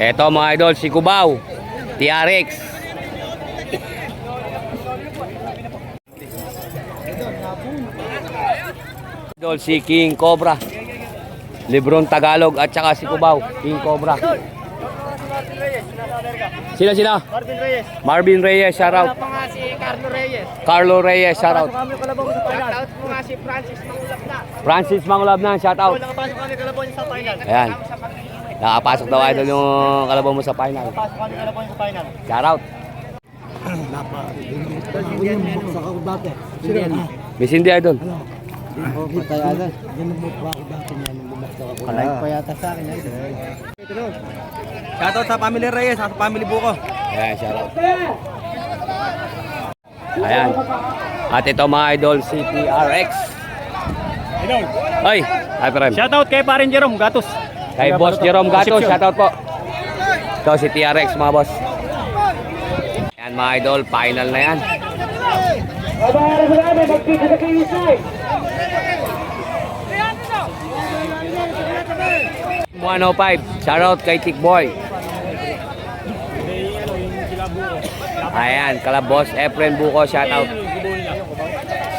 Eto mga idol, si Cubao. TRX. Idol, si King Cobra. Lebron Tagalog at saka si Cubao. King Cobra. Sila sila? Marvin Reyes. Marvin Reyes, shoutout. Wala pa nga si Carlo Reyes. Carlo Reyes. Kami kalabang sa final. Shoutout mo nga si Francis Mangulap na. Francis Mangulab na, shoutout. Nakapasok kami kalabang sa final. Ayan. Nakapasok daw idol yung kalabaw mo sa final. Nakapasok kami kalabang sa final. Shoutout. Sa ako dati. Miss hindi idol. Oh, patay agad. Ganun mo pa ako dati niya nung bumaksak ako. Kalay pa yata sa akin. ay. Shoutout sa family Reyes, sa family Buko. Ayan, shoutout. Ayan. At ito mga idol, CPRX. Ay, hi Prem. Shoutout kay Parin Jerome Gatos. Kay Boss Jerome Gato, shoutout po. Ito si TRX mga boss. Ayan mga idol, final na yan. 105, shoutout kay Tick Boy. Ayan, kala boss Efren Buko, shoutout.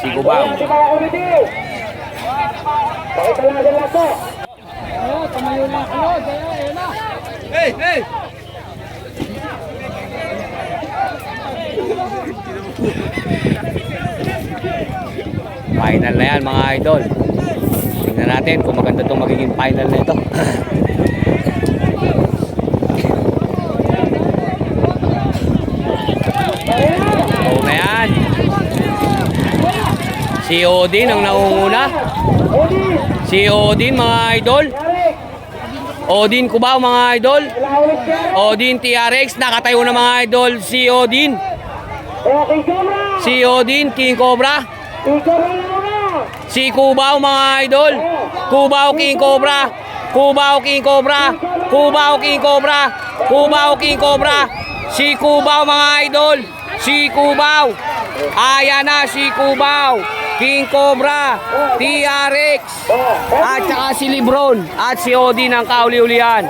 Si Cubao. Hey, hey! Final na yan mga idol. Tingnan natin kung maganda itong magiging final na ito. Oo na yan. Si Odin ang naunguna. Si Odin mga idol. Odin Cubao mga idol. Odin TRX nakatayo na mga idol si Odin. Si Odin King Cobra. Si Cubao mga idol. Cubao King Cobra. Cubao King Cobra. Cubao King Cobra. Cubao King Cobra. Si Cubao mga idol. Si Cubao. Ayan na si Cubao. King Cobra. TRX. At saka si Lebron. At si Odin ang kauli-ulian.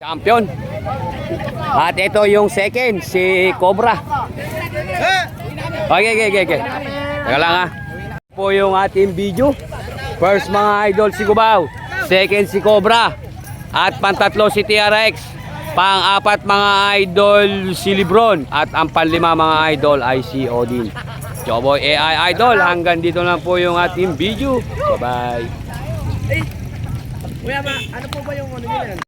Champion. At ito yung second, si Cobra. Okay, okay, okay, okay. Teka lang ha. Po yung ating video. First mga idol si Cubao. Second si Cobra. At pantatlo si TRX. Pang-apat mga idol si Lebron. At ang panlima mga idol ay si Odin. Choboy AI Idol. Hanggang dito lang po yung ating video. Bye-bye. Kuya, ano po ba yung ano nila?